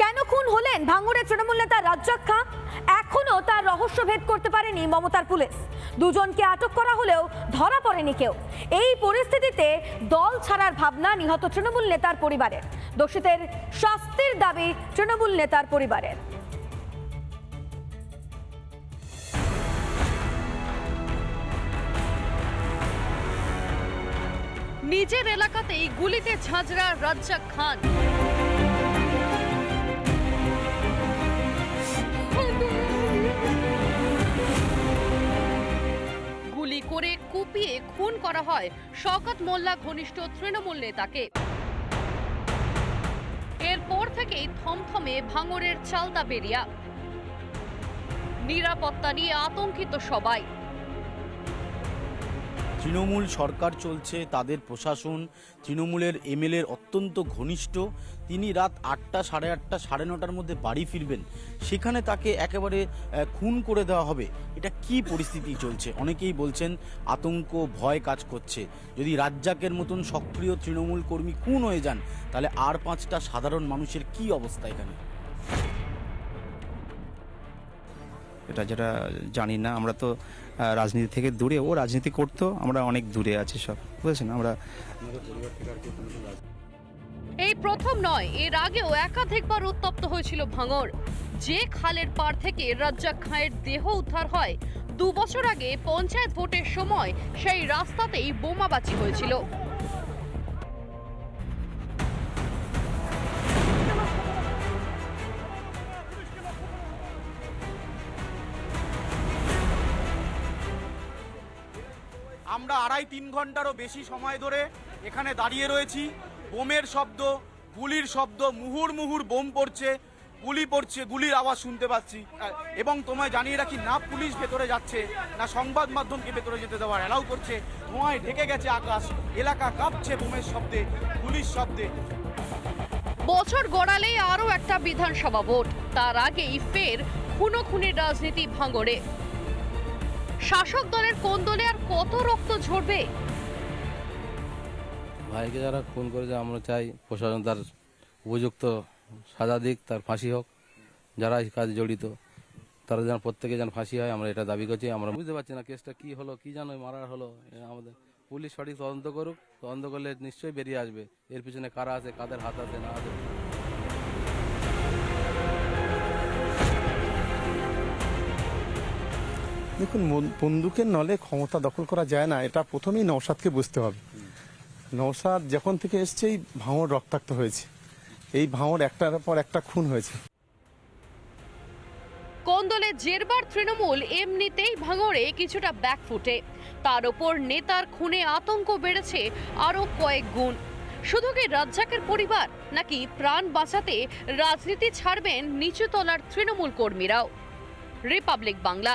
কেন খুন হলেন? ভাঙড়ের তৃণমূল নেতা রাজ্জাক খাঁ? এখনও তার রহস্য ভেদ করতে পারেনি মমতার পুলিশ। দুজনকে আটক করা হলেও ধরা পড়েনি কেউ। এই পরিস্থিতিতে দল ছাড়ার ভাবনা নিহত তৃণমূল নেতার পরিবারের। দোষীদের শাস্তির দাবি তৃণমূল নেতার পরিবারের। নিজের এলাকাতেই গুলিতে ঝাঁঝরা রাজ্জাক খান। করে কুপিয়ে খুন করা হয়। শকত মোল্লা ঘনিষ্ঠ তৃণমূল নেতাকে। এরপর থেকেই থমথমে ভাঙরের চালদা বেরিয়া নিরাপত্তা নিয়ে আতঙ্কিত সবাই। তৃণমূল সরকার চলছে, তাদের প্রশাসন, তৃণমূলের এমএলএর অত্যন্ত ঘনিষ্ঠ। তিনি রাত আটটা, সাড়ে আটটা, সাড়ে নটার মধ্যে বাড়ি ফিরবেন। সেখানে তাকে একেবারে খুন করে দেওয়া হবে। এটা কি পরিস্থিতি চলছে? অনেকেই বলছেন, আতঙ্ক, ভয় কাজ করছে। যদি রাজ্জাকের মতন সক্রিয় তৃণমূল কর্মী খুন হয়ে যান, তাহলে আর পাঁচটা সাধারণ মানুষের কি অবস্থা এখানে? এটা যেটা জানি না, আমরা তো রাজনীতি থেকে দূরে, ও রাজনীতি করতো, আমরা অনেক দূরে আছি সব, বুঝেছেন? আমরা এই প্রথম নয়, এর আগেও একাধিকবার উত্তপ্ত হয়েছিল ভাঙর যে খালের পার থেকে রাজ্জাক খাঁয়ের দেহ উদ্ধার হয়, দু বছর আগে পঞ্চায়েত ভোটের সময় সেই রাস্তাতেই বোমাবাজি হয়েছিল। আমরা আড়াই তিন ঘন্টারও বেশি সময় ধরে এখানে দাঁড়িয়ে রয়েছি। বোমের শব্দ, গুলির শব্দ, মুহুর মুহুর বোম পড়ছে, গুলি পড়ছে, গুলির আওয়াজ শুনতে পাচ্ছি। এবং তোমায় জানিয়ে রাখি, না পুলিশ ভেতরে যাচ্ছে, না সংবাদ মাধ্যমকে ভেতরে যেতে দেওয়ার অ্যালাউ করছে। ধোঁয়ায় ঢেকে গেছে আকাশ, এলাকা কাঁপছে বোমের শব্দে, গুলির শব্দে। বছর গড়ালেই আরও একটা বিধানসভা ভোট। তার আগেই ফের খুনো খুনের রাজনীতি ভাঙড়ে। শাসক দলের কোন দলে আর কত রক্ত ঝরবে? ভাইকে যারা খুন করেছে, আমরা চাই প্রশাসন তার উপযুক্ত সাজা দিক, তার ফাঁসি হোক। যারা এই কাজে জড়িত, তারা যেন প্রত্যেকে যেন ফাঁসি হয়, আমরা এটা দাবি করছি। আমরা বুঝতে পারছি না কেসটা কি হলো, কি জানো মারা হলো। আমাদের পুলিশ সঠিক তদন্ত করুক, তদন্ত করলে নিশ্চয়ই বেরিয়ে আসবে। এর পিছনে কারা আছে, কাদের হাত আছে, না আছে। দেখুন বন্দুকের নলে ক্ষমতা দখল করা যায় না, এটা প্রথমেই নৌসাদকে বুঝতে হবে। নৌসাদ যখন থেকে এসছে, এই ভাঙর রক্তাক্ত হয়েছে। এই ভাঙর একটার পর একটা খুন হয়েছে। কোন দলে জেরবার তৃণমূল, এমনিতেই ভাঙড়ে কিছুটা ব্যাকফুটে তার ওপর নেতার খুনে আতঙ্ক বেড়েছে আরও কয়েক গুণ। শুধু কি রাজ্জাকের পরিবার, নাকি প্রাণ বাঁচাতে রাজনীতি ছাড়বেন নিচুতলার তৃণমূল কর্মীরাও? রিপাবলিক বাংলা।